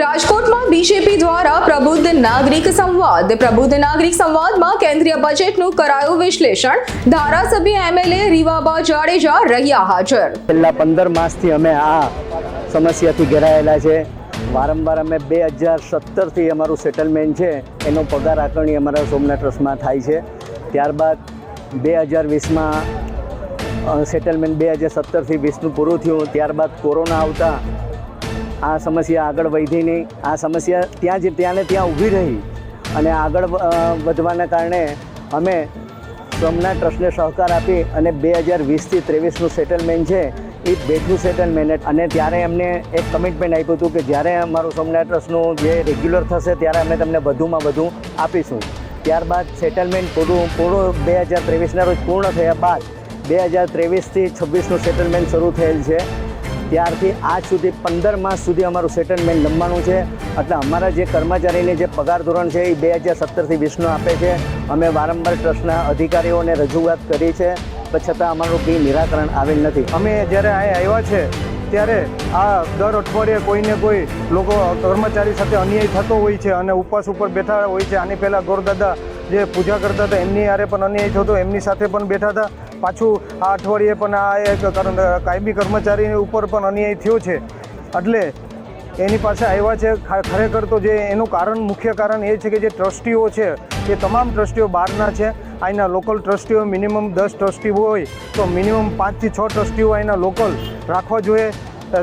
રાજકોટમાં બીજેપી દ્વારા પ્રબુદ્ધ નાગરિક સંવાદ. પ્રબુદ્ધ નાગરિક સંવાદમાં કેન્દ્રીય બજેટનું કરાયું વિશ્લેષણ. ધારાસભ્ય એમએલએ રીવાબા જાડેજા રહ્યા હાજર. છેલ્લા પંદર માસથી અમે આ સમસ્યાથી ઘેરાયેલા છે. વારંવાર અમે બે હજાર સત્તરથી અમારું સેટલમેન્ટ છે, એનો પગાર આકારણી અમારા સોમનાથ ટ્રસ્ટમાં થાય છે. ત્યારબાદ બે હજાર વીસમાં સેટલમેન્ટ બે હજાર સત્તરથી વીસનું પૂરું થયું. ત્યારબાદ કોરોના આવતા આ સમસ્યા આગળ વધી નહીં. આ સમસ્યા ત્યાં જ ત્યાં ને ત્યાં ઊભી રહી અને આગળ વધવાના કારણે અમે સોમનાથ ટ્રસ્ટને સહકાર આપી અને બે હજાર વીસથી ત્રેવીસનું સેટલમેન્ટ છે એ બેઠું સેટલમેન્ટ અને ત્યારે એમને એક કમિટમેન્ટ આપ્યું હતું કે જ્યારે અમારું સોમનાથ ટ્રસ્ટનું જે રેગ્યુલર થશે ત્યારે અમે તમને વધુમાં વધુ આપીશું. ત્યારબાદ સેટલમેન્ટ પૂરું પૂરું બે હજાર ત્રેવીસના રોજ પૂર્ણ થયા બાદ બે હજાર ત્રેવીસથી છવ્વીસનું સેટલમેન્ટ શરૂ થયેલ છે. ત્યારથી આજ સુધી પંદર માસ સુધી અમારું સેટલમેન્ટ લંબાણું છે. એટલે અમારા જે કર્મચારીને જે પગાર ધોરણ છે એ બે હજાર સત્તરથી વીસનું આપે છે. અમે વારંવાર ટ્રસ્ટના અધિકારીઓને રજૂઆત કરી છે. પણ છતાં અમારું કંઈ નિરાકરણ આવેલ નથી. અમે જ્યારે અહીં આવ્યા છે, ત્યારે આ દર અઠવાડિયે કોઈને કોઈ લોકો કર્મચારી સાથે અન્યાય થતો હોય છે અને ઉપવાસ ઉપર બેઠા હોય છે. આની પહેલાં ગોરદાદા જે પૂજા કરતા હતા, એમની હારે પણ અન્યાય થતો, એમની સાથે પણ બેઠા હતા. પાછું આ અઠવાડિયે પણ આ એક કાયમી કર્મચારી ઉપર પણ અન્યાય થયો છે. એટલે એની પાસે આવ્યા છે. ખરેખર તો જે એનું કારણ, મુખ્ય કારણ એ છે કે જે ટ્રસ્ટીઓ છે, એ તમામ ટ્રસ્ટીઓ બહારના છે. અહીંના લોકલ ટ્રસ્ટીઓ મિનિમમ દસ ટ્રસ્ટી હોય, તો મિનિમમ પાંચથી છ ટ્રસ્ટીઓ અહીંના લોકલ રાખવા જોઈએ.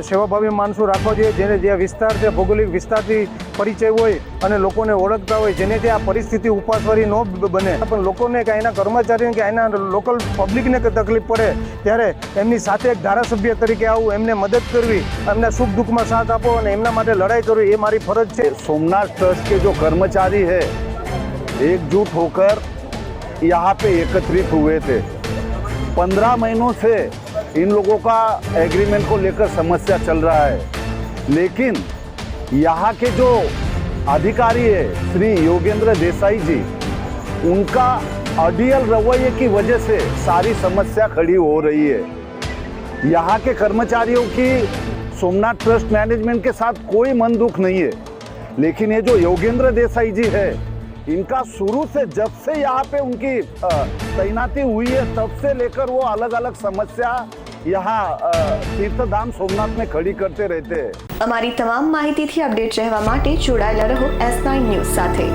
સેવાભાવી માણસો રાખવા જોઈએ, જેને જે વિસ્તાર છે, ભૌગોલિક વિસ્તારથી પરિચય હોય અને લોકોને ઓળખતા હોય જેને ત્યાં પરિસ્થિતિ ઉપવાસવાળી ન બ- બને પણ લોકોને કે અહીંના કર્મચારીને કે અહીંના લોકલ પબ્લિકને કે તકલીફ પડે ત્યારે એમની સાથે એક ધારાસભ્ય તરીકે આવું એમને મદદ કરવી એમના સુખ દુઃખમાં સાથ આપો અને એમના માટે લડાઈ કરવી એ મારી ફરજ છે सोमनाथ ट्रस्ट के जो कर्मचारी है एकजुट होकर यहाँ पे एकत्रित हुए थे पंद्रह महीनों से इन लोगों का एग्रीमेंट को लेकर समस्या चल रहा है लेकिन यहाँ के जो अधिकारी है, श्री योगेंद्र देसाई जी, उनका अडियल रवैये की वजह से सारी समस्या खड़ी हो रही है। यहाँ के कर्मचारियों की सोमनाथ ट्रस्ट मैनेजमेंट के साथ कोई मन दुख नहीं है। लेकिन ये जो योगेंद्र देसाई जी है, इनका शुरू से जब से यहाँ पे उनकी तैनाती हुई है, तब से लेकर वो अलग अलग समस्या यहाँ अ, तीर्थधाम सोमनाथ में खड़ी करते रहते हैं અમારી તમામ માહિતીથી અપડેટ રહેવા માટે જોડાયેલા રહો એસ નાઇન ન્યૂઝ સાથે